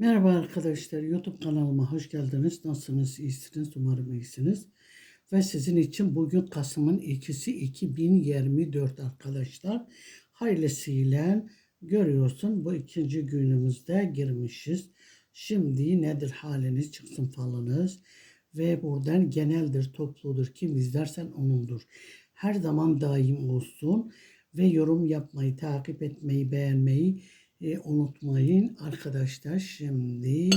Merhaba arkadaşlar, YouTube kanalıma hoş geldiniz. Nasılsınız? İyisiniz? Umarım iyisiniz. Ve sizin için bugün Kasım'ın ikisi 2024 arkadaşlar. Hayırlısıyla görüyorsun bu ikinci günümüzde girmişiz. Şimdi nedir haliniz çıksın falınız. Ve buradan geneldir, topludur. Kim izlersen onundur. Her zaman daim olsun. Ve yorum yapmayı, takip etmeyi, beğenmeyi e, unutmayın arkadaşlar şimdi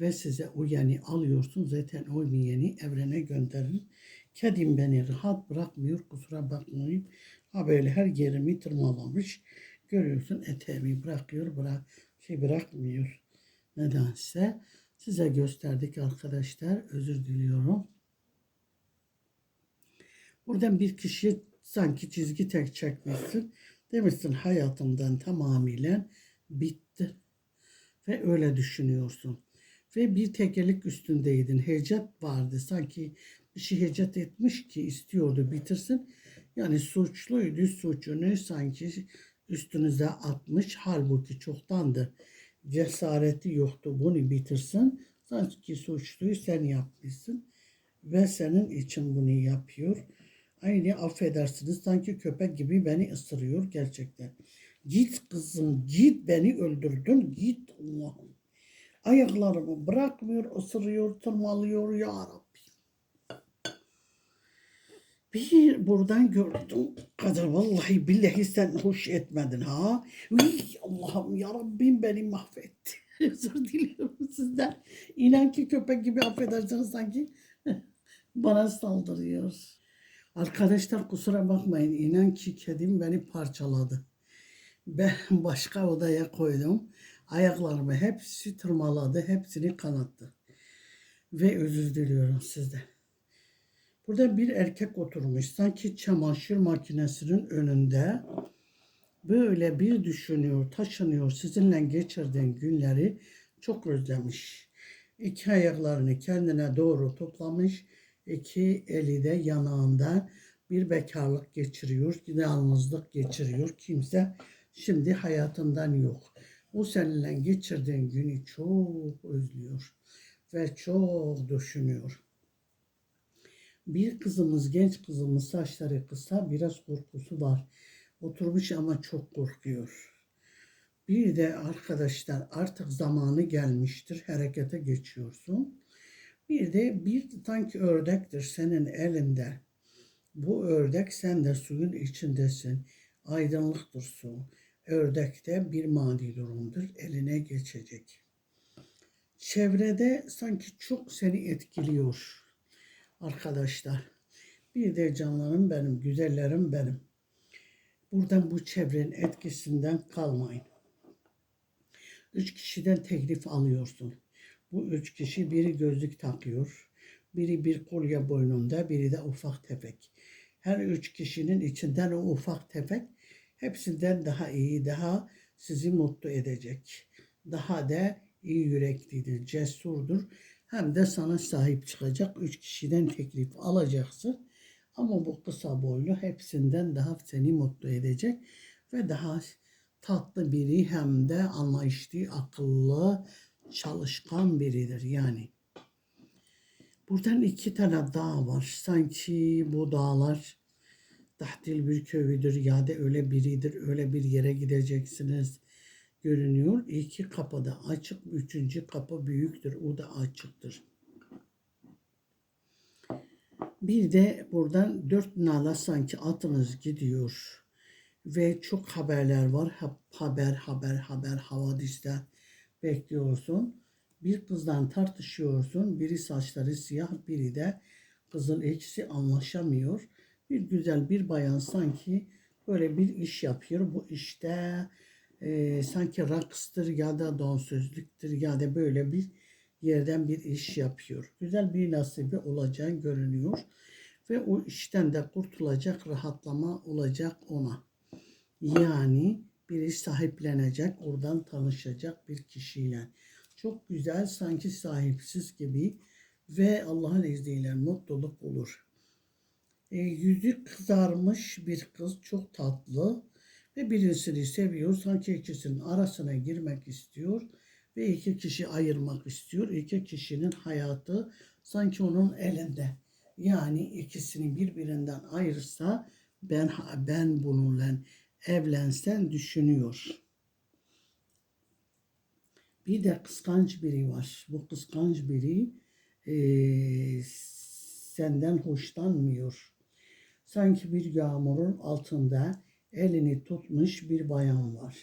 ve size o yeni alıyorsun zaten o yeni evrene gönderin. Kedim beni rahat bırakmıyor kusura bakmayın. Ha böyle her yerimi tırmalamış. Görüyorsun eteğimi bırakıyor bırak şey bırakmıyor. Nedense size gösterdik arkadaşlar özür diliyorum. Buradan bir kişiye sanki çizgi tek çekmişsin. Demişsin hayatımdan tamamıyla bitti. Ve öyle düşünüyorsun. Ve bir tekerlek üstündeydin. Hecat vardı. Sanki bir şey hecat etmiş ki istiyordu bitirsin. Yani suçluydu. Suçunu sanki üstünüze atmış. Halbuki çoktandı. Cesareti yoktu bunu bitirsin. Sanki suçluyu sen yapmışsın. Ve senin için bunu yapıyor. Aynı affedersiniz sanki köpek gibi beni ısırıyor gerçekten. Git kızım git beni öldürdün git Allah'ım. Ayaklarımı bırakmıyor ısırıyor tırmalıyor ya Rabbi. Bir buradan gördüm kadar vallahi billahi sen hoş etmedin ha. Uy, Allah'ım ya Rabbim beni mahvetti. Özür diliyorum sizden. İnan ki köpek gibi affedersiniz sanki bana saldırıyor. Arkadaşlar kusura bakmayın. İnan ki kedim beni parçaladı. Ben başka odaya koydum. Ayaklarımı hepsi tırmaladı. Hepsini kanattı. Ve özür diliyorum sizden. Burada bir erkek oturmuş. Sanki çamaşır makinesinin önünde. Böyle bir düşünüyor, taşınıyor. Sizinle geçirdiğin günleri çok özlemiş. İki ayaklarını kendine doğru toplamış İki eli de yanağında bir bekarlık geçiriyor, yalnızlık geçiriyor. Kimse şimdi hayatından yok. O seninle geçirdiğin günü çok özlüyor ve çok düşünüyor. Bir kızımız, genç kızımız saçları kısa, biraz korkusu var. Oturmuş ama çok korkuyor. Bir de arkadaşlar artık zamanı gelmiştir. Harekete geçiyorsun. Bir de bir sanki ördektir senin elinde. Bu ördek sen de suyun içindesin. Aydınlıktır su. Ördekte bir mani durumdur. Eline geçecek. Çevrede sanki çok seni etkiliyor arkadaşlar. Bir de canlarım benim, güzellerim benim. Buradan bu çevrenin etkisinden kalmayın. Üç kişiden teklif alıyorsun. Bu üç kişi biri gözlük takıyor, biri bir kolye boynunda, biri de ufak tefek. Her üç kişinin içinden o ufak tefek hepsinden daha iyi, daha sizi mutlu edecek. Daha da iyi yüreklidir, cesurdur. Hem de sana sahip çıkacak. Üç kişiden teklif alacaksın. Ama bu kısa boylu hepsinden daha seni mutlu edecek ve daha tatlı biri hem de anlayışlı, akıllı, çalışkan biridir yani. Buradan iki tane dağ var. Sanki bu dağlar tahtil bir köyüdür ya da öyle biridir. Öyle bir yere gideceksiniz görünüyor. İki kapı da açık. Üçüncü kapı büyüktür. O da açıktır. Bir de buradan dört nala sanki atınız gidiyor. Ve çok haberler var. Haber, haber, haber, havadisler bekliyorsun. Bir kızdan tartışıyorsun. Biri saçları siyah, biri de kızın ikisi anlaşamıyor. Bir güzel bir bayan sanki böyle bir iş yapıyor. Bu işte e, sanki rakstır ya da dansözlüktür ya da böyle bir yerden bir iş yapıyor. Güzel bir nasibi olacağı görünüyor. Ve o işten de kurtulacak, rahatlama olacak ona. Yani biri sahiplenecek, oradan tanışacak bir kişiyle. Çok güzel, sanki sahipsiz gibi ve Allah'ın izniyle mutluluk olur. E, yüzü kızarmış bir kız, çok tatlı ve birisini seviyor. Sanki ikisinin arasına girmek istiyor ve iki kişi ayırmak istiyor. İki kişinin hayatı sanki onun elinde. Yani ikisini birbirinden ayırsa ben ben bununla evlensen düşünüyor. Bir de kıskanç biri var. Bu kıskanç biri eee, senden hoşlanmıyor. Sanki bir yağmurun altında elini tutmuş bir bayan var.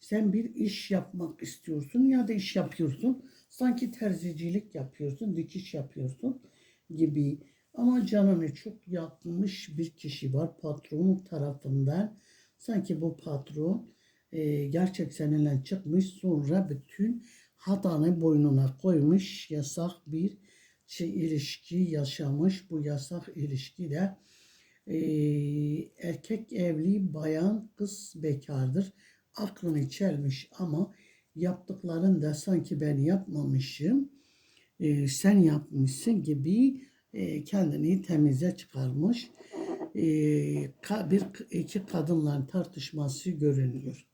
Sen bir iş yapmak istiyorsun ya da iş yapıyorsun. Sanki terzicilik yapıyorsun, dikiş yapıyorsun gibi. Ama canını çok yakmış bir kişi var patronun tarafından. Sanki bu patron e, gerçek seninle çıkmış sonra bütün hatanı boynuna koymuş yasak bir şey ilişki yaşamış. Bu yasak ilişki de e, erkek evli bayan kız bekardır. Aklını çelmiş ama yaptıkların da sanki ben yapmamışım e, sen yapmışsın gibi e, kendini temize çıkarmış. E, ka- bir iki kadınla tartışması görünüyor.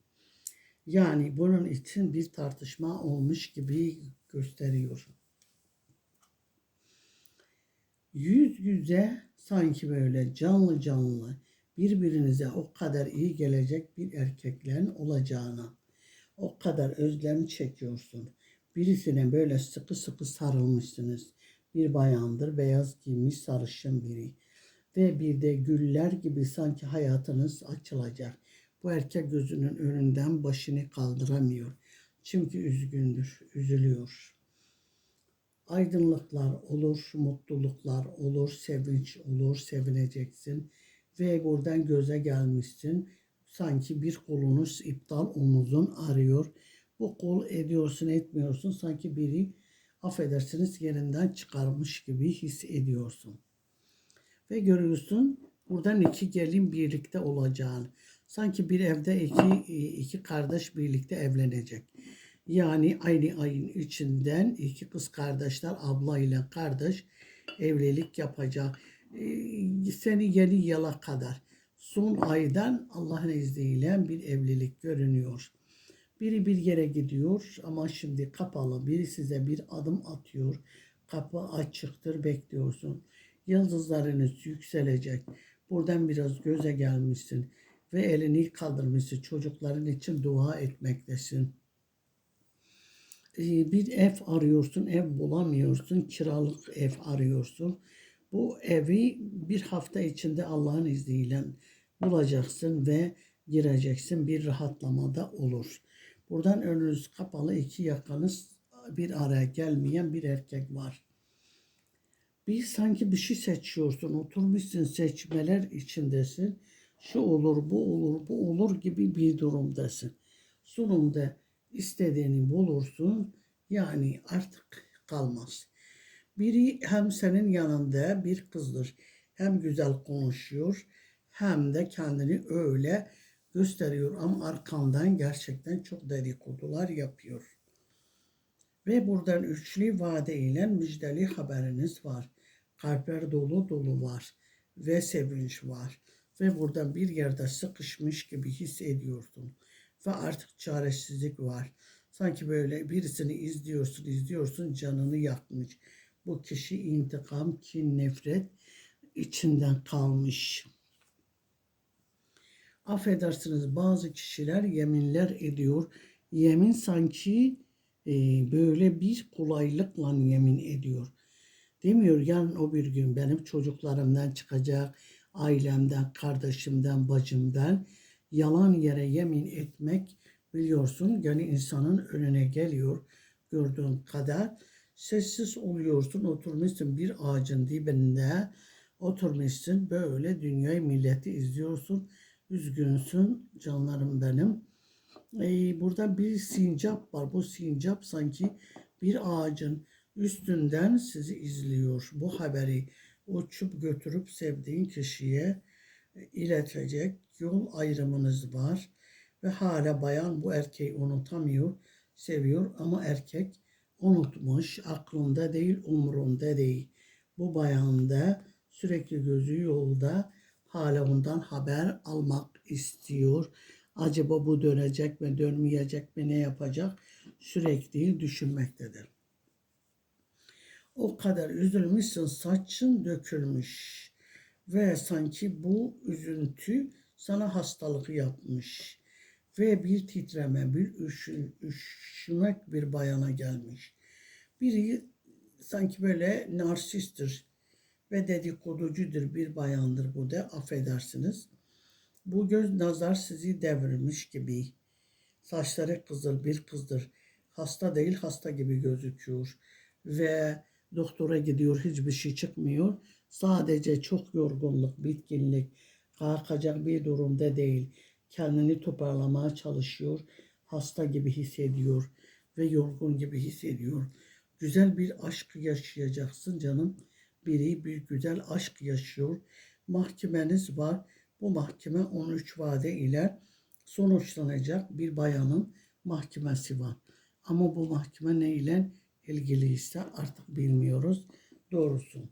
Yani bunun için bir tartışma olmuş gibi gösteriyor. Yüz yüze sanki böyle canlı canlı birbirinize o kadar iyi gelecek bir erkeklerin olacağına o kadar özlem çekiyorsun. Birisine böyle sıkı sıkı sarılmışsınız. Bir bayandır, beyaz giymiş sarışın biri. Ve bir de güller gibi sanki hayatınız açılacak. Bu erkek gözünün önünden başını kaldıramıyor. Çünkü üzgündür, üzülüyor. Aydınlıklar olur, mutluluklar olur, sevinç olur, sevineceksin. Ve buradan göze gelmişsin. Sanki bir kolunuz iptal omuzun arıyor. Bu kol ediyorsun etmiyorsun. Sanki biri affedersiniz yerinden çıkarmış gibi hissediyorsun. Ve görüyorsun buradan iki gelin birlikte olacağını. Sanki bir evde iki, iki kardeş birlikte evlenecek. Yani aynı ayın içinden iki kız kardeşler abla ile kardeş evlilik yapacak. Ee, Seni yeni yıla kadar son aydan Allah'ın izniyle bir evlilik görünüyor. Biri bir yere gidiyor ama şimdi kapalı. Biri size bir adım atıyor. Kapı açıktır bekliyorsun. Yıldızlarınız yükselecek. Buradan biraz göze gelmişsin ve elini kaldırmışsın. Çocukların için dua etmektesin. Ee, Bir ev arıyorsun, ev bulamıyorsun. Kiralık ev arıyorsun. Bu evi bir hafta içinde Allah'ın izniyle bulacaksın ve gireceksin. Bir rahatlamada olur. Buradan önünüz kapalı iki yakanız bir araya gelmeyen bir erkek var. Bir sanki bir şey seçiyorsun. Oturmuşsun seçmeler içindesin. Şu olur, bu olur, bu olur gibi bir durumdasın. Sonunda istediğini bulursun. Yani artık kalmaz. Biri hem senin yanında bir kızdır. Hem güzel konuşuyor hem de kendini öyle gösteriyor ama arkandan gerçekten çok dedikodular yapıyor. Ve buradan üçlü vade ile müjdeli haberiniz var. Kalpler dolu dolu var ve sevinç var. Ve buradan bir yerde sıkışmış gibi hissediyorsun. Ve artık çaresizlik var. Sanki böyle birisini izliyorsun, izliyorsun canını yakmış. Bu kişi intikam, kin, nefret içinden kalmış. Affedersiniz bazı kişiler yeminler ediyor. Yemin sanki e, böyle bir kolaylıkla yemin ediyor. Demiyor yarın o bir gün benim çocuklarımdan çıkacak, ailemden, kardeşimden, bacımdan yalan yere yemin etmek biliyorsun. Yani insanın önüne geliyor gördüğün kadar. Sessiz oluyorsun oturmuşsun bir ağacın dibinde. Oturmuşsun böyle dünyayı milleti izliyorsun. Üzgünsün canlarım benim. Ee, burada bir sincap var. Bu sincap sanki bir ağacın üstünden sizi izliyor. Bu haberi uçup götürüp sevdiğin kişiye iletecek yol ayrımınız var ve hala bayan bu erkeği unutamıyor, seviyor ama erkek unutmuş, aklında değil, umrunda değil. Bu bayan da sürekli gözü yolda, hala ondan haber almak istiyor. Acaba bu dönecek mi, dönmeyecek mi, ne yapacak? sürekli düşünmektedir. O kadar üzülmüşsün saçın dökülmüş ve sanki bu üzüntü sana hastalık yapmış ve bir titreme, bir üşü, üşümek bir bayana gelmiş. Biri sanki böyle narsisttir ve dedikoducudur bir bayandır bu da affedersiniz. Bu göz nazar sizi devirmiş gibi. Saçları kızıl bir kızdır. Hasta değil hasta gibi gözüküyor. Ve doktora gidiyor hiçbir şey çıkmıyor. Sadece çok yorgunluk, bitkinlik, kalkacak bir durumda değil. Kendini toparlamaya çalışıyor. Hasta gibi hissediyor ve yorgun gibi hissediyor. Güzel bir aşk yaşayacaksın canım. Biri bir güzel aşk yaşıyor. Mahkemeniz var. Bu mahkeme 13 vade ile sonuçlanacak bir bayanın mahkemesi var. Ama bu mahkeme ne ile ilgiliyse artık bilmiyoruz doğrusu.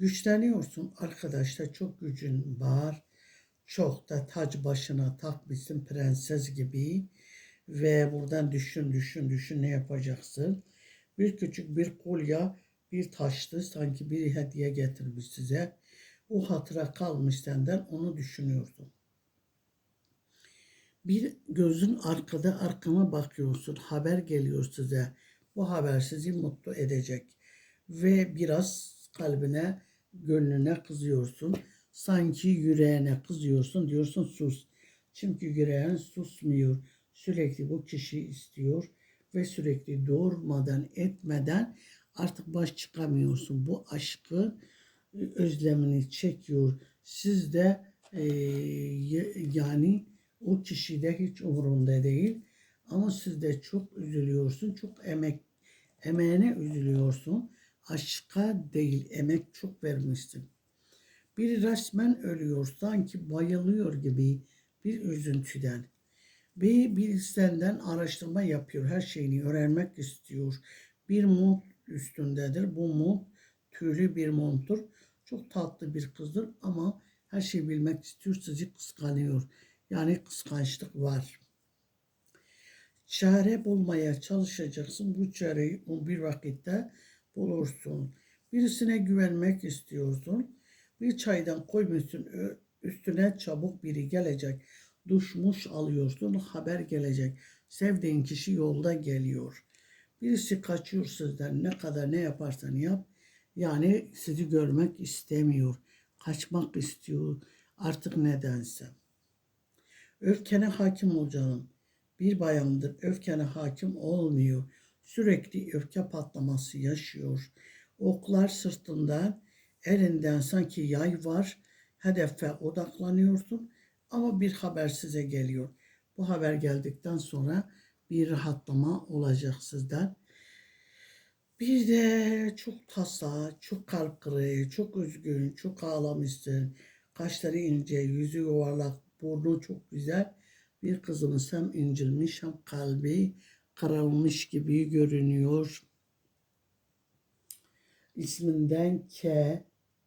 Güçleniyorsun arkadaşlar çok gücün var. Çok da tac başına takmışsın prenses gibi. Ve buradan düşün düşün düşün ne yapacaksın. Bir küçük bir kolye bir taştı sanki biri hediye getirmiş size. O hatıra kalmış senden onu düşünüyorsun. Bir gözün arkada arkana bakıyorsun. Haber geliyor size. Bu haber sizi mutlu edecek. Ve biraz kalbine, gönlüne kızıyorsun. Sanki yüreğine kızıyorsun. Diyorsun sus. Çünkü yüreğin susmuyor. Sürekli bu kişi istiyor. Ve sürekli doğurmadan etmeden artık baş çıkamıyorsun. Bu aşkı e, özlemini çekiyor. Siz de e, yani o kişi de hiç umurunda değil. Ama siz de çok üzülüyorsun. Çok emek emeğine üzülüyorsun. Aşka değil emek çok vermişsin. Biri resmen ölüyor sanki bayılıyor gibi bir üzüntüden. Bir, bir senden araştırma yapıyor. Her şeyini öğrenmek istiyor. Bir mont üstündedir. Bu mont tüylü bir monttur. Çok tatlı bir kızdır ama her şeyi bilmek istiyor. Sizi kıskanıyor. Yani kıskançlık var. Çare bulmaya çalışacaksın. Bu çareyi bir vakitte bulursun. Birisine güvenmek istiyorsun. Bir çaydan koymuşsun üstüne çabuk biri gelecek. Duşmuş alıyorsun haber gelecek. Sevdiğin kişi yolda geliyor. Birisi kaçıyor sizden ne kadar ne yaparsan yap. Yani sizi görmek istemiyor. Kaçmak istiyor artık nedense. Öfkene hakim ol canım. Bir bayandır öfkene hakim olmuyor. Sürekli öfke patlaması yaşıyor. Oklar sırtından, elinden sanki yay var. Hedefe odaklanıyorsun ama bir haber size geliyor. Bu haber geldikten sonra bir rahatlama olacak sizden. Bir de çok tasa, çok kalp kırığı, çok üzgün, çok ağlamışsın. Kaşları ince, yüzü yuvarlak, burnu çok güzel. Bir kızımız hem incilmiş hem kalbi karalmış gibi görünüyor. İsminden K,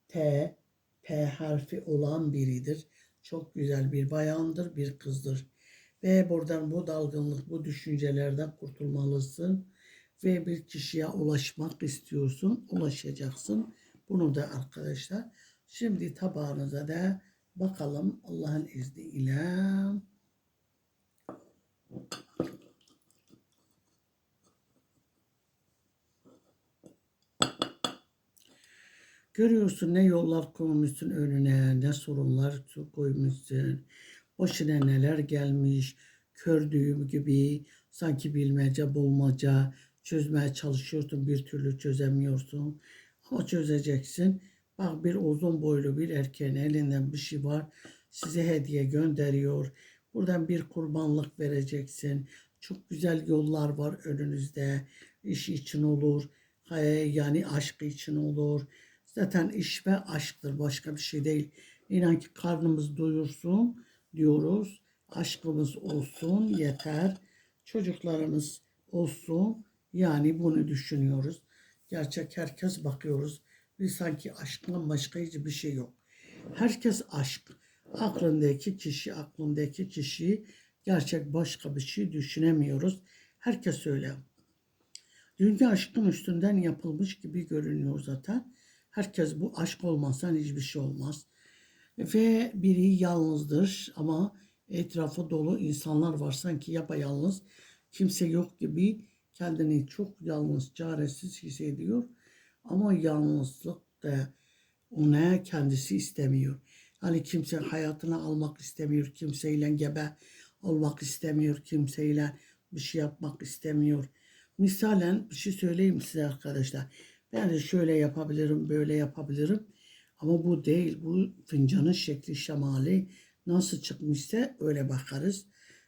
T, P harfi olan biridir. Çok güzel bir bayandır, bir kızdır. Ve buradan bu dalgınlık, bu düşüncelerden kurtulmalısın. Ve bir kişiye ulaşmak istiyorsun, ulaşacaksın. Bunu da arkadaşlar. Şimdi tabağınıza da bakalım Allah'ın izniyle. Görüyorsun ne yollar koymuşsun önüne, ne sorunlar koymuşsun. Başına neler gelmiş, kördüğüm gibi sanki bilmece bulmaca çözmeye çalışıyorsun bir türlü çözemiyorsun. Ama çözeceksin. Bak bir uzun boylu bir erkeğin elinden bir şey var. Size hediye gönderiyor. Buradan bir kurbanlık vereceksin. Çok güzel yollar var önünüzde. İş için olur. Yani aşk için olur. Zaten iş ve aşktır. Başka bir şey değil. İnan ki karnımız doyursun diyoruz. Aşkımız olsun yeter. Çocuklarımız olsun. Yani bunu düşünüyoruz. Gerçek herkes bakıyoruz. Biz sanki aşktan başka hiçbir şey yok. Herkes aşk. Aklındaki kişi, aklındaki kişi gerçek başka bir şey düşünemiyoruz. Herkes öyle. Dünya aşkın üstünden yapılmış gibi görünüyor zaten. Herkes bu aşk olmazsa hiçbir şey olmaz. Ve biri yalnızdır ama etrafı dolu insanlar var sanki yapayalnız. Kimse yok gibi kendini çok yalnız, çaresiz hissediyor. Ama yalnızlık da ona kendisi istemiyor. Hani kimse hayatını almak istemiyor, kimseyle gebe olmak istemiyor, kimseyle bir şey yapmak istemiyor. Misalen bir şey söyleyeyim size arkadaşlar. De şöyle yapabilirim, böyle yapabilirim. Ama bu değil. Bu fincanın şekli şemali nasıl çıkmışsa öyle bakarız.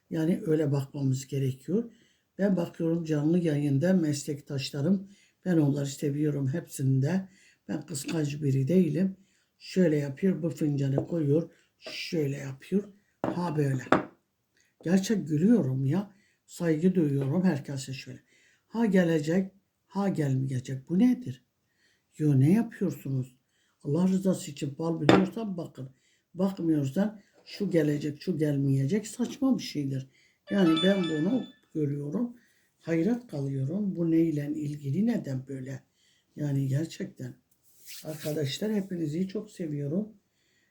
Yani öyle bakmamız gerekiyor. Ben bakıyorum canlı yayında meslektaşlarım. Ben onları seviyorum hepsinde. Ben kıskanç biri değilim. Şöyle yapıyor, bu fincanı koyuyor. Şöyle yapıyor. Ha böyle. Gerçek gülüyorum ya. Saygı duyuyorum herkese şöyle. Ha gelecek, ha gelmeyecek. Bu nedir? Yo ne yapıyorsunuz? Allah rızası için bal biliyorsan bakın. Bakmıyorsan şu gelecek, şu gelmeyecek saçma bir şeydir. Yani ben bunu görüyorum. Hayret kalıyorum. Bu neyle ilgili neden böyle? Yani gerçekten. Arkadaşlar hepinizi çok seviyorum.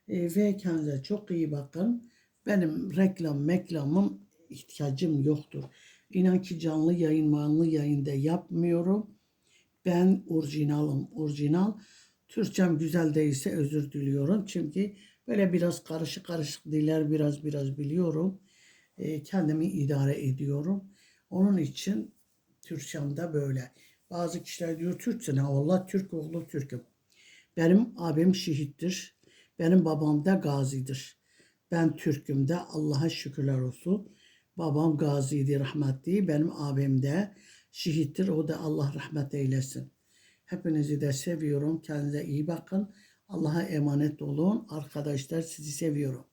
E, ve kendinize çok iyi bakın. Benim reklam meklamım ihtiyacım yoktur. İnan ki canlı yayın manlı yayında yapmıyorum. Ben orijinalım. Orijinal. Türkçem güzel değilse özür diliyorum. Çünkü böyle biraz karışık karışık diller biraz biraz biliyorum. E, kendimi idare ediyorum. Onun için Türkçem de böyle. Bazı kişiler diyor Türksün. Ha, Allah Türk oğlu Türk'üm. Benim abim şehittir. Benim babam da gazidir. Ben Türk'üm de Allah'a şükürler olsun. Babam gaziydi rahmetli. Benim abim de şehittir. O da Allah rahmet eylesin. Hepinizi de seviyorum. Kendinize iyi bakın. Allah'a emanet olun. Arkadaşlar sizi seviyorum.